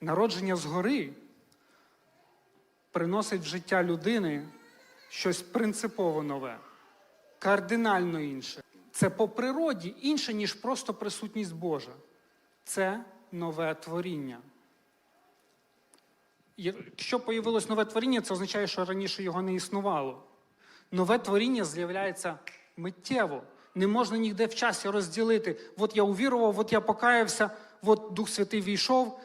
Народження згори приносить в життя людини щось принципово нове, кардинально інше. Це по природі інше, ніж просто присутність Божа. Це нове творіння. Якщо появилось нове творіння, це означає, що раніше його не існувало. Нове творіння з'являється миттєво. Не можна ніде в часі розділити. От я увірував, от я покаявся, от Дух Святий війшов,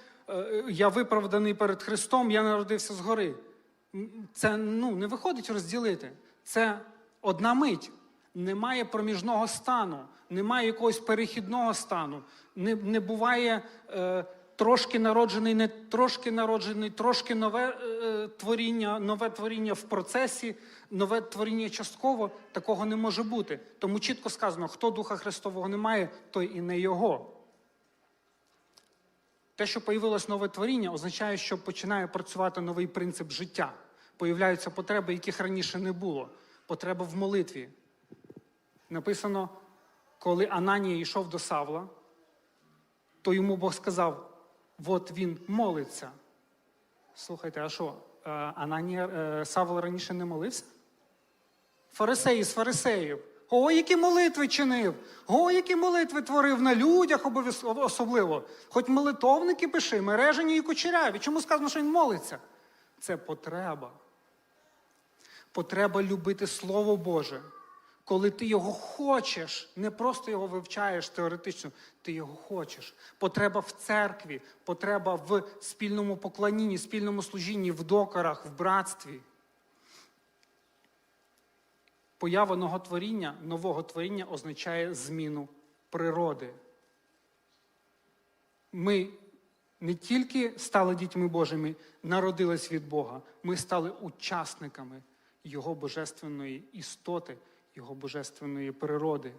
я виправданий перед Христом, я народився згори. Це ну, не виходить розділити. Це одна мить. Немає проміжного стану, немає якогось перехідного стану. Не, не буває е, трошки народжений, не трошки народжений, трошки нове е, творіння, нове творіння в процесі, нове творіння частково. Такого не може бути. Тому чітко сказано, хто Духа Христового не має, той і не його. Те, що появилось нове творіння, означає, що починає працювати новий принцип життя. Появляються потреби, яких раніше не було. Потреба в молитві. Написано, коли Ананія йшов до Савла, то йому Бог сказав: от він молиться. Слухайте, а що? е, Ананія е, Савл раніше не молився? Фарисеї з фарисеїв. О, які молитви чинив! О, які молитви творив на людях особливо. Хоч молитовники пиши, мережені і кучеряві. Чому сказано, що він молиться? Це потреба. Потреба любити Слово Боже. Коли ти його хочеш, не просто його вивчаєш теоретично, ти його хочеш. Потреба в церкві, потреба в спільному поклонінні, спільному служінні, в докорах, в братстві. Поява нового творіння, нового творіння означає зміну природи. Ми не тільки стали дітьми Божими, народились від Бога, ми стали учасниками Його божественної істоти, Його божественної природи.